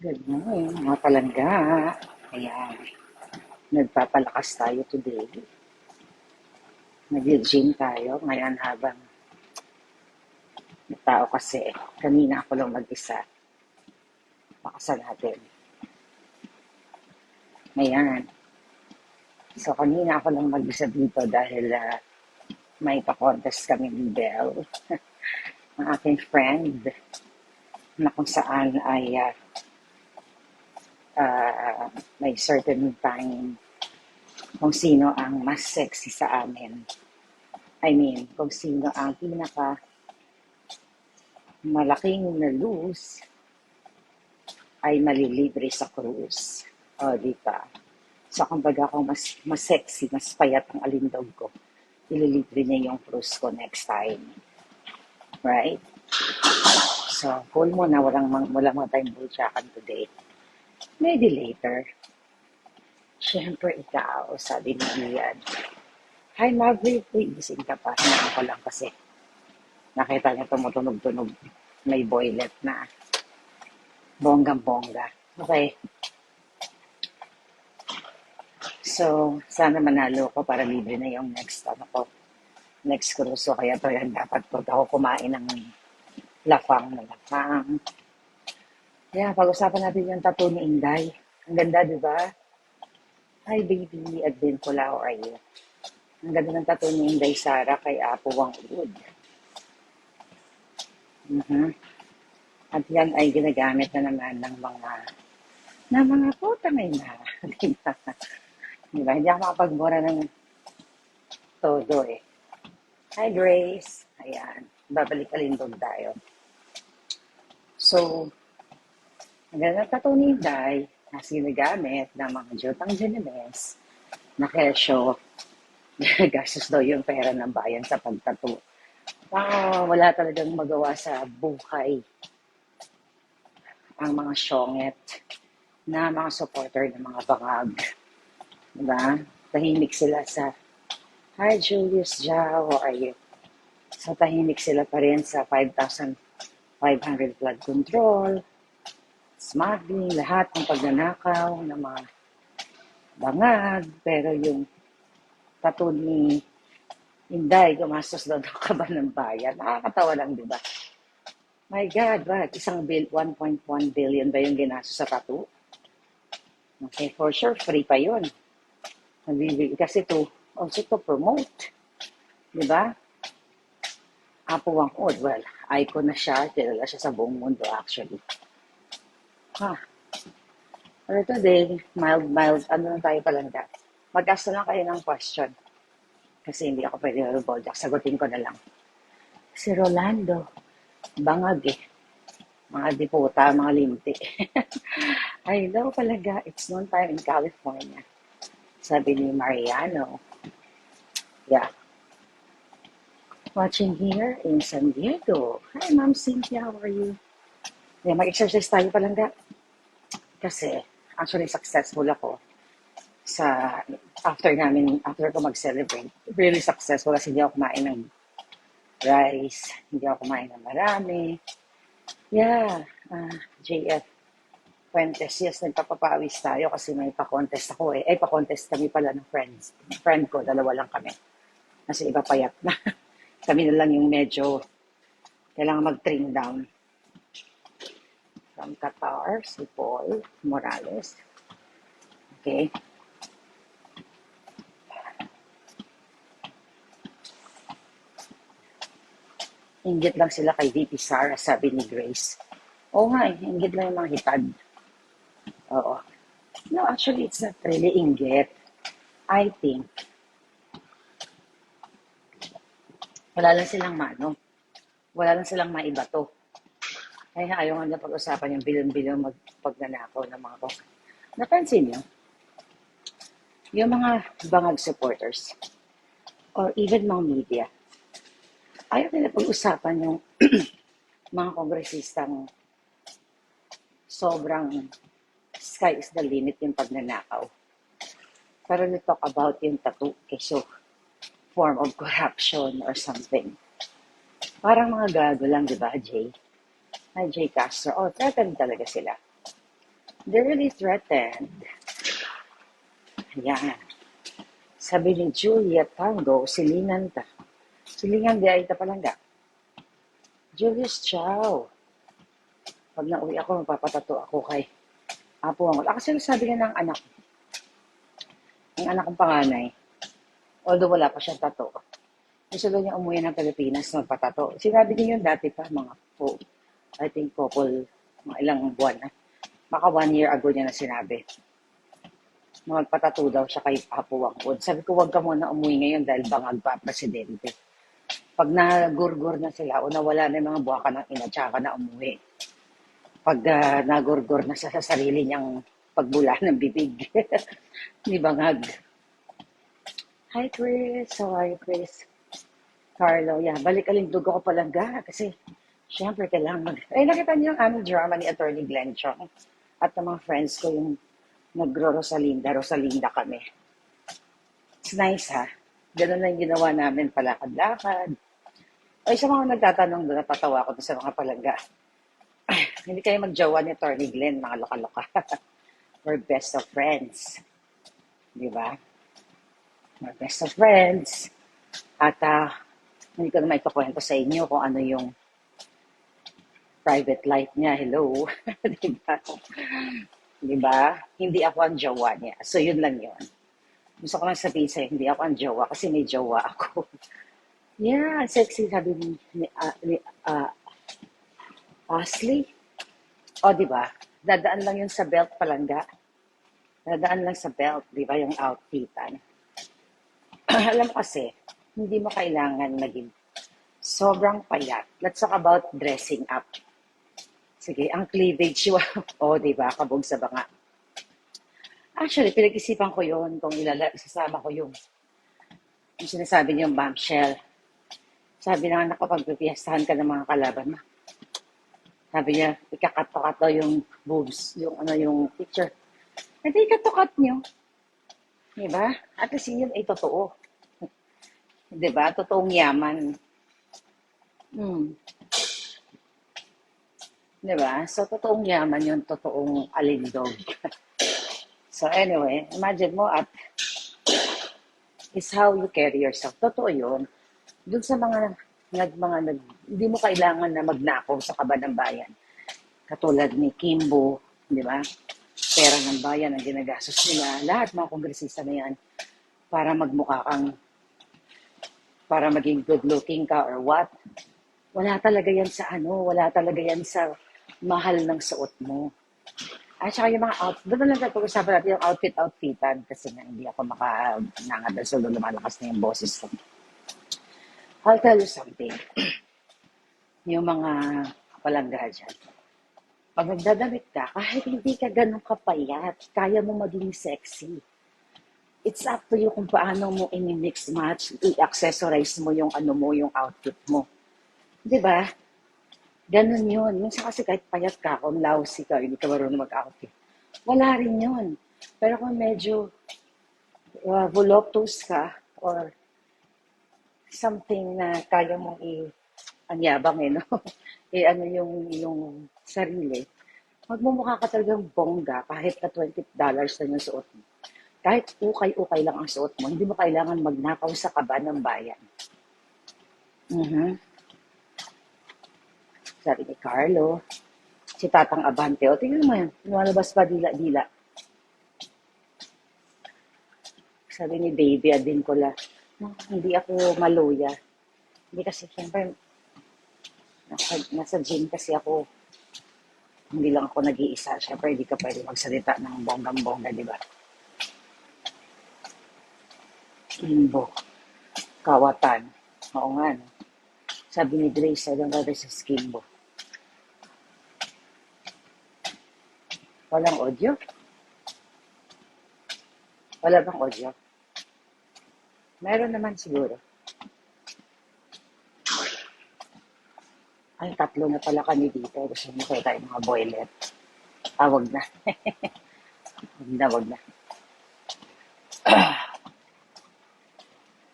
Good morning, mga palangga. Ayan. Nagpapalakas tayo today. Nag-gym tayo ngayon habang tao kasi. Kanina ako lang mag-isa. Pakasa natin. Ayan. So, kanina ako lang mag-isa dito dahil ah, may pa-contest kami ni Belle, ang aking friend, na kung saan ay ah, ah, may certain time kung sino ang mas sexy sa amin. I mean, kung sino ang pinaka malaking na lose ay malilibre sa cruise. O, di ba? So, kumbaga kung mas, mas sexy, mas payat ang alindog ko, ililibre niya yung cruise ko next time. Right? So, cool mo na walang, walang mga time bulchakan today. Maybe later. Siyempre, ikaw, sabi ni Ian. Hi, Maverick. Uy, gising ka pa. Hinaan ko lang kasi. Nakita niya tumutunog-tunog. May boylet na. Bonggang-bongga. Okay. So, sana manalo ko para libre na yung next, ano ko, next cruise. So, kaya yan, dapat po ako kumain ng lafang na lafang. Kaya, pag-usapan natin yung tattoo ni Inday. Ang ganda, di ba? Hi, baby. Advincula, how are you? Ang ganda ng tattoo ni Inday Sara kay Apo Wang Wood. Mhm. At yan ay ginagamit na naman ng mga ng mga puta may na. Di ba? Di ba? Hindi ako makapagmura ng todo eh. Hi, Grace. Ayan. Babalik alindog tayo. So, ang ganda ng tattoo ni Inday na ginagamit ng mga Jotang Genovese na kesyo gastos daw yung pera ng bayan sa pagtato. Ah, wala talagang magawa sa buhay ang mga syonget na mga supporter ng mga bangag. Diba? Tahimik sila sa Hi Julius Jao, how are you? So tahimik sila pa rin sa 5,500 flood control, smuggling, lahat ng pagnanakaw ng mga bangag. Pero yung tattoo ni Inday, gumastos daw ng kaban ng bayan. Nakakatawa lang, di ba? My God, what? Isang bill, 1.1 billion ba yung ginastos sa tattoo? Okay, for sure, free pa yun. Kasi to, also to promote. Di ba? Apo Wang Od, well, icon na siya, kilala siya sa buong mundo actually. Ha. Pero today, mild, mild, ano lang tayo palanda. Mag-ask na lang kayo ng question. Kasi hindi ako pwede mag Sagutin ko na lang. Si Rolando, bangag eh. Mga diputa, mga limti. I know talaga, it's noon time in California. Sabi ni Mariano. Yeah. Watching here in San Diego. Hi, Ma'am Cynthia, how are you? Yeah, mag-exercise tayo palangga. Kasi, actually, successful ako sa after namin, after ko mag-celebrate. Really successful kasi hindi ako kumain ng rice, hindi ako kumain ng marami. Yeah, ah, JF Fuentes, yes, nagpapapawis tayo kasi may pa-contest ako eh. Eh, pa-contest kami pala ng friends. Friend ko, dalawa lang kami. Kasi iba payat na. kami na lang yung medyo kailangan mag-trim down. From Qatar, si Paul Morales. Okay. Inggit lang sila kay VP Sara, sabi ni Grace. Oo nga, eh, inggit lang yung mga hitad. Oo. No, actually, it's not really inggit. I think, wala lang silang mano. Wala lang silang maibato. Kaya ayaw nga na pag-usapan yung bilyon-bilyon mag pagnanakaw ng mga kong. Napansin niyo? Yung mga bangag supporters or even mga media, ayaw nila pag-usapan yung mga kongresistang sobrang sky is the limit yung pagnanakaw. Pero they talk about yung tattoo keso form of corruption or something. Parang mga gago lang, di ba, Jay? Ay, Jay Castro. Oh, talagang talaga sila. They're really threatened. Ayan. Sabi ni Julia Tango, silingan ta. Silingan di ay tapalangga. Julius Chow. Pag nauwi ako, magpapatato ako kay Apo Angol. Ah, kasi sabi nga ng anak, ng anak kong panganay, although wala pa siyang tato, gusto daw niya umuwi ng Pilipinas na magpatato. Sinabi din yun dati pa, mga I think couple, mga ilang buwan na. Maka one year ago niya na sinabi. Magpatato daw siya kay Apo Wangkod. Sabi ko, wag ka muna umuwi ngayon dahil bangag pa presidente. Pag nagurgur na sila o nawala na yung mga buwaka ng ina, tsaka ka na umuwi. Pag ah, nagurgur na siya sa sarili niyang pagbula ng bibig. Di bangag. Hi Chris, how are you Chris? Carlo, yeah, balik alindog ako palangga kasi syempre kailangan mag... Eh, nakita niyo yung aming drama ni Attorney Glenn Chong at ng mga friends ko yung nagro-Rosalinda, Rosalinda kami. It's nice ha. Ganun lang ginawa namin, palakad-lakad. Ay, sa mga nagtatanong doon, natatawa ko sa mga palangga. Hindi kayo magjawa ni Attorney Glenn, mga loka-loka. We're best of friends. Di ba? We're best of friends. At ah, hindi ko na maikukwento sa inyo kung ano yung private life niya. Hello. Di ba? Di ba? Hindi ako ang jowa niya. So, yun lang yun. Gusto ko lang sabihin sa'yo, hindi ako ang jowa kasi may jowa ako. yeah, sexy sabi ni, ni, ah, ni ah, Ashley. O, di ba? Dadaan lang yun sa belt palangga. Dadaan lang sa belt, di ba? Yung outfitan. Alam mo kasi, hindi mo kailangan maging sobrang payat. Let's talk about dressing up. Sige, ang cleavage. O, di ba? Kabog sa banga. Actually, pinag-isipan ko yon kung ilala, isasama ko yung, yung sinasabi niyong bombshell. Sabi na nga nakapagpipiyastahan ka ng mga kalaban mo. Sabi niya, ikakato-kat daw yung boobs, yung ano yung picture. Hindi ikatukat niyo. Di ba? At least yun ay totoo. Di ba? Totoong yaman. Hmm. Di ba? So, totoong yaman yun, totoong alindog. so, anyway, imagine mo at is how you carry yourself. Totoo yun. Doon sa mga nag mga nag, hindi mo kailangan na magnakaw sa kaba ng bayan. Katulad ni Kimbo, di ba? Pera ng bayan ang ginagastos nila. Lahat mga kongresista na yan para magmukha kang para maging good looking ka or what. Wala talaga yan sa ano, wala talaga yan sa mahal ng suot mo. At saka yung mga outfit, doon lang pag-usapan natin yung outfit-outfitan kasi nga hindi ako makanangadal so lumalakas na yung boses ko. I'll tell you something. yung mga kapalangga dyan. Pag nagdadamit ka, kahit hindi ka ganun kapayat, kaya mo maging sexy. It's up to you kung paano mo i-mix match, i-accessorize mo yung ano mo, yung outfit mo. Di ba? Ganun yun. Minsan kasi kahit payat ka, kung lousy ka, hindi ka marunong mag-outfit. Wala rin yun. Pero kung medyo uh, voluptuous ka, or something na kaya mong i ang yabang eh, no? eh, ano yung, yung sarili. Magmumukha ka talagang bongga kahit na $20 lang yung suot mo. Kahit ukay-ukay lang ang suot mo, hindi mo kailangan magnakaw sa kaba ng bayan. Mhm. Sabi ni Carlo, si Tatang Abante, o tingnan mo yan, lumalabas pa dila-dila. Sabi ni Baby Adin ko la, "No, hindi ako maluya. Hindi kasi, siyempre, nasa, nasa gym kasi ako, hindi lang ako nag-iisa. Siyempre, hindi ka pwede magsalita ng bonggang-bongga, di ba? Kimbo. Kawatan. Oo nga, no? Sabi ni Grace, I don't know this is. Walang audio? Wala bang audio? Meron naman siguro. Ay, tatlo na pala kami dito. Gusto mo kaya tayo mga boylet. Ah, wag na. wag na, wag na.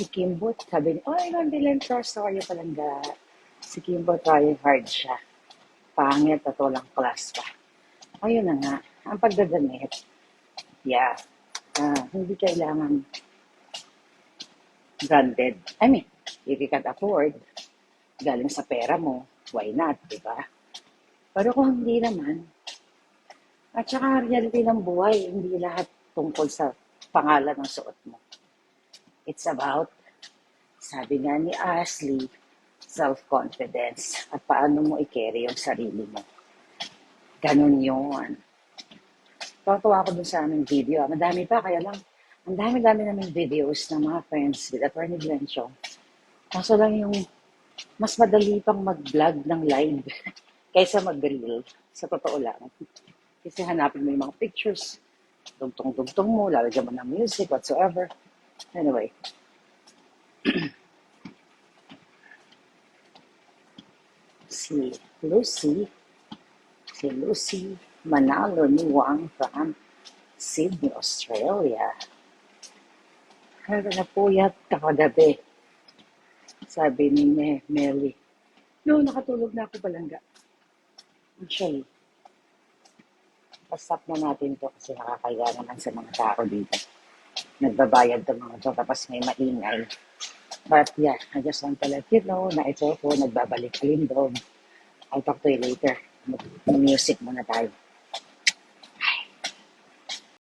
si Kimbo, sabi niya, oh, Ivan Dylan Trust, sorry palangga. Si Kimbo, trying hard siya. Pangit at walang class pa. Ayun na nga. ang pagdadamit, yeah, ah, hindi kailangan branded. I mean, if you can afford, galing sa pera mo, why not, di ba? Pero kung hindi naman, at saka reality ng buhay, hindi lahat tungkol sa pangalan ng suot mo. It's about, sabi nga ni Ashley, self-confidence at paano mo i-carry yung sarili mo. Ganon yun. Tuwa ako dun sa aming video. ah. Madami pa, kaya lang, ang dami-dami naming videos ng mga friends with Attorney Glencho. Kaso lang yung mas madali pang mag-vlog ng live kaysa mag-reel. Sa totoo lang. Kasi hanapin mo yung mga pictures, dugtong-dugtong mo, lalagyan mo ng music, whatsoever. Anyway. si Lucy, si Lucy Manalo Niwang from Sydney, Australia. Kaya na po yat kakagabi. Sabi ni Me- Melly. No, nakatulog na ako palangga. Actually, pasap na natin to kasi nakakaya naman sa mga tao dito. Nagbabayad ng mga to tapos may maingay. But yeah, I just want to let you know na ito po nagbabalik kalindog. I'll talk to you later. Mag- Music muna tayo.